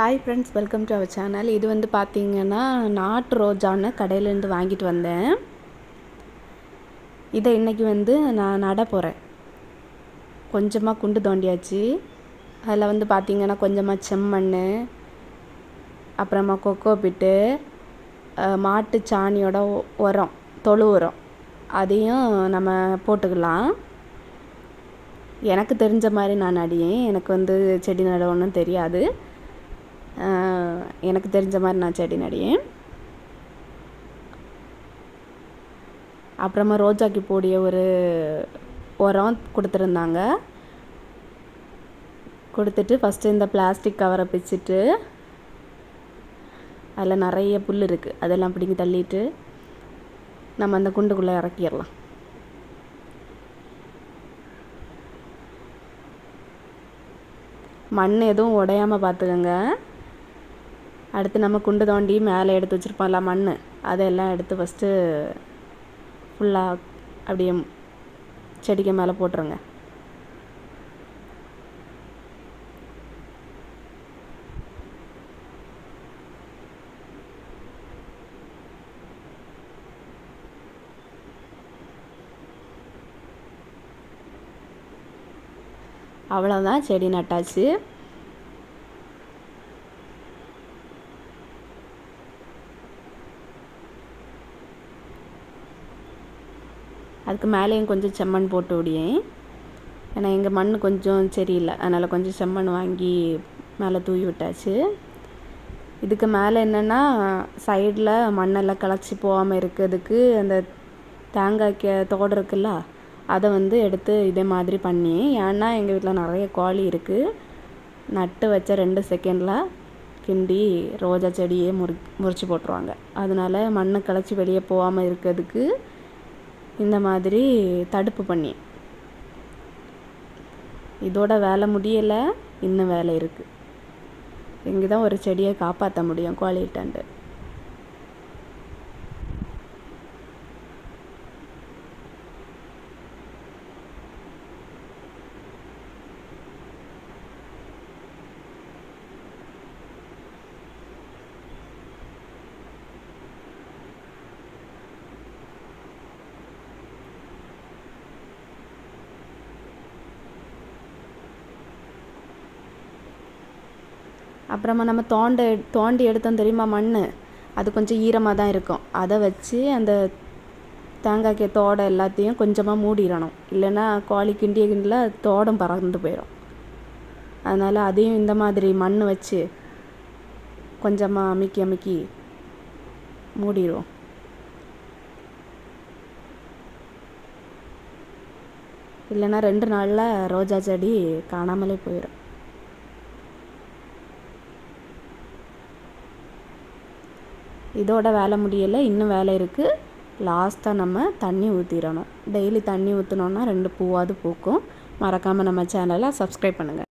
Hi friends welcome to our channel இது வந்து பார்த்திங்கன்னா நாட்டு ரோஜான்னு கடையிலேருந்து வாங்கிட்டு வந்தேன். இதை இன்றைக்கி வந்து நான் நட போகிறேன் கொஞ்சமாக குண்டு தோண்டியாச்சு. அதில் வந்து பார்த்திங்கன்னா கொஞ்சமாக செம்மண் அப்புறமா கொக்கோ பிட்டு மாட்டு சாணியோட உரம் தொழு உரம். அதையும் நம்ம போட்டுக்கலாம். எனக்கு தெரிஞ்ச மாதிரி நான் நடியேன். எனக்கு வந்து செடி நடவுன்னு தெரியாது. எனக்கு தெரிஞ்ச மாதிரி நான் செடி நடியேன் அப்புறமா ரோஜாக்கு போடிய ஒரு உரம் கொடுத்துருந்தாங்க. கொடுத்துட்டு ஃபஸ்ட்டு இந்த பிளாஸ்டிக் கவரை பிச்சுட்டு அதில் நிறைய புல் இருக்குது அதெல்லாம் பிடிங்கி தள்ளிட்டு நம்ம அந்த குண்டுக்குள்ளே இறக்கிடலாம். மண் எதுவும் உடையாமல் பார்த்துக்கோங்க. அடுத்து நம்ம குண்டு தோண்டி மேலே எடுத்து வச்சுருப்போம்ல மண் அதெல்லாம் எடுத்து ஃபஸ்ட்டு ஃபுல்லாக அப்படியே செடிக்கு மேலே போட்டுருங்க. அவ்வளோதான் செடி நட்டாச்சு. அதுக்கு மேலேயும் கொஞ்சம் செம்மண் போட்டு விடியேன். ஏன்னா எங்கள் மண் கொஞ்சம் சரியில்லை. அதனால் கொஞ்சம் செம்மண் வாங்கி மேலே தூவி விட்டாச்சு. இதுக்கு மேலே என்னென்னா சைடில் மண்ணெல்லாம் களைச்சி போகாமல் இருக்கிறதுக்கு அந்த தேங்காய்க்கு தோடு இருக்குல்ல அதை வந்து எடுத்து இதே மாதிரி பண்ணி ஏன்னா எங்கள் வீட்டில் நிறைய கோழி இருக்குது நட்டு வச்ச ரெண்டு செகண்டில் கிண்டி ரோஜா செடியே முறி முறிச்சு போட்டுருவாங்க. அதனால மண்ணை களைச்சி வெளியே போகாமல் இருக்கிறதுக்கு இந்த மாதிரி தடுப்பு பண்ணி. இதோட வேலை முடியலை இன்னும் வேலை இருக்குது இங்கே தான் ஒரு செடியை காப்பாற்ற முடியும் கோழிட்டாண்டு அப்புறமா நம்ம தோண்ட தோண்டி எடுத்தோம் தெரியுமா மண் அது கொஞ்சம் ஈரமாக தான் இருக்கும். அதை வச்சு அந்த தேங்காய்க்கு தோடை எல்லாத்தையும் கொஞ்சமாக மூடிடணும். இல்லைன்னா கோழி கிண்டிய கிண்டில் தோடம் பறந்து போயிடும். அதனால் அதையும் இந்த மாதிரி மண் வச்சு கொஞ்சமாக அமுக்கி அமுக்கி மூடிடுவோம். இல்லைன்னா ரெண்டு நாளில் ரோஜா செடி காணாமலே போயிடும். இதோட வேலை முடியலை இன்னும் வேலை இருக்குது லாஸ்ட்டாக நம்ம தண்ணி ஊற்றிடணும் டெய்லி தண்ணி ஊற்றினோன்னா ரெண்டு பூவாவது பூக்கும். மறக்காமல் நம்ம சேனலை சப்ஸ்கிரைப் பண்ணுங்கள்